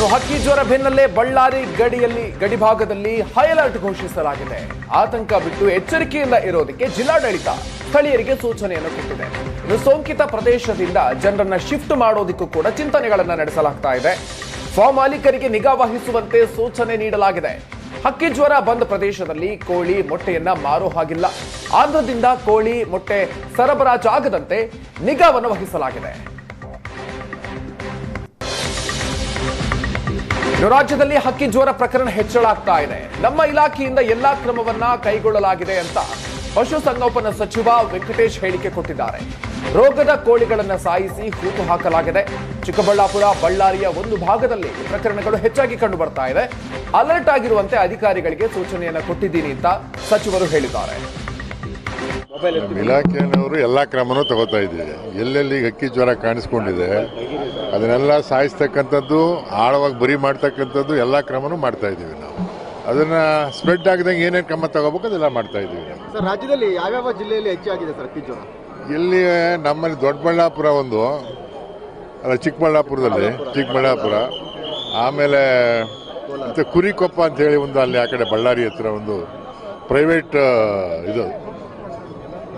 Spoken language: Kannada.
ಇನ್ನು ಹಕ್ಕಿ ಜ್ವರ ಬೆನ್ನಲ್ಲೇ ಬಳ್ಳಾರಿ ಗಡಿಯಲ್ಲಿ ಗಡಿ ಭಾಗದಲ್ಲಿ ಹೈ ಅಲರ್ಟ್ ಘೋಷಿಸಲಾಗಿದೆ. ಆತಂಕ ಬಿಟ್ಟು ಎಚ್ಚರಿಕೆಯಿಂದ ಇರೋದಕ್ಕೆ ಜಿಲ್ಲಾಡಳಿತ ಸ್ಥಳೀಯರಿಗೆ ಸೂಚನೆಯನ್ನು ಕೊಟ್ಟಿದೆ. ಇನ್ನು ಸೋಂಕಿತ ಪ್ರದೇಶದಿಂದ ಜನರನ್ನ ಶಿಫ್ಟ್ ಮಾಡೋದಕ್ಕೂ ಕೂಡ ಚಿಂತನೆಗಳನ್ನ ನಡೆಸಲಾಗ್ತಾ ಇದೆ. ಫಾರ್ಮ್ ಮಾಲೀಕರಿಗೆ ನಿಗಾ ವಹಿಸುವಂತೆ ಸೂಚನೆ ನೀಡಲಾಗಿದೆ. ಹಕ್ಕಿ ಜ್ವರ ಬಂದ ಪ್ರದೇಶದಲ್ಲಿ ಕೋಳಿ ಮೊಟ್ಟೆಯನ್ನ ಮಾರೋ ಹಾಗಿಲ್ಲ. ಆಂಧ್ರದಿಂದ ಕೋಳಿ ಮೊಟ್ಟೆ ಸರಬರಾಜಾಗದಂತೆ ನಿಗಾವನ್ನು ವಹಿಸಲಾಗಿದೆ. ರಾಜ್ಯದಲ್ಲಿ ಹಕ್ಕಿ ಜ್ವರ ಪ್ರಕರಣ ಹೆಚ್ಚಳಾಗ್ತಾ ಇದೆ. ನಮ್ಮ ಇಲಾಖೆಯಿಂದ ಎಲ್ಲಾ ಕ್ರಮವನ್ನ ಕೈಗೊಳ್ಳಲಾಗಿದೆ ಅಂತ ಪಶುಸಂಗೋಪನಾ ಸಚಿವ ವೆಂಕಟೇಶ್ ಹೇಳಿಕೆ ಕೊಟ್ಟಿದ್ದಾರೆ. ರೋಗದ ಕೋಳಿಗಳನ್ನು ಸಾಯಿಸಿ ಹೂತು ಹಾಕಲಾಗಿದೆ. ಚಿಕ್ಕಬಳ್ಳಾಪುರ, ಬಳ್ಳಾರಿಯ ಒಂದು ಭಾಗದಲ್ಲಿ ಪ್ರಕರಣಗಳು ಹೆಚ್ಚಾಗಿ ಕಂಡು ಬರ್ತಾ ಇದೆ. ಅಲರ್ಟ್ ಆಗಿರುವಂತೆ ಅಧಿಕಾರಿಗಳಿಗೆ ಸೂಚನೆಯನ್ನು ಕೊಟ್ಟಿದ್ದೀನಿ ಅಂತ ಸಚಿವರು ಹೇಳಿದ್ದಾರೆ. ಇಲಾಖೆಯವರು ಎಲ್ಲ ಕ್ರಮನೂ ತಗೋತಾ ಇದ್ದೀವಿ. ಎಲ್ಲೆಲ್ಲಿ ಹಕ್ಕಿ ಜ್ವರ ಕಾಣಿಸ್ಕೊಂಡಿದೆ ಅದನ್ನೆಲ್ಲ ಸಾಯಿಸ್ತಕ್ಕಂಥದ್ದು ಆಳವಾಗಿ ಬರಿ ಮಾಡ್ತಕ್ಕಂಥದ್ದು ಎಲ್ಲ ಕ್ರಮನೂ ಮಾಡ್ತಾ ಇದ್ದೀವಿ ನಾವು. ಅದನ್ನ ಸ್ಪ್ರೆಡ್ ಆಗದಂಗೆ ಏನೇನು ಕ್ರಮ ತಗೋಬೇಕು ಅದೆಲ್ಲ ಮಾಡ್ತಾ ಇದ್ದೀವಿ ಸರ್ ರಾಜ್ಯದಲ್ಲಿ ಯಾವ್ಯಾವ ಜಿಲ್ಲೆಯಲ್ಲಿ ಹೆಚ್ಚಾಗಿದೆ ಸರ್ ಅಕ್ಕಿ ಜ್ವರ? ಇಲ್ಲಿ ನಮ್ಮಲ್ಲಿ ದೊಡ್ಡಬಳ್ಳಾಪುರ ಒಂದು ಅಲ್ಲ ಚಿಕ್ಕಬಳ್ಳಾಪುರದಲ್ಲಿ ಚಿಕ್ಕಬಳ್ಳಾಪುರ ಆಮೇಲೆ ಮತ್ತೆ ಕುರಿಕೊಪ್ಪ ಅಂತ ಹೇಳಿ ಒಂದು ಅಲ್ಲಿ ಆ ಕಡೆ ಬಳ್ಳಾರಿ ಹತ್ರ ಒಂದು ಪ್ರೈವೇಟ್ ಇದು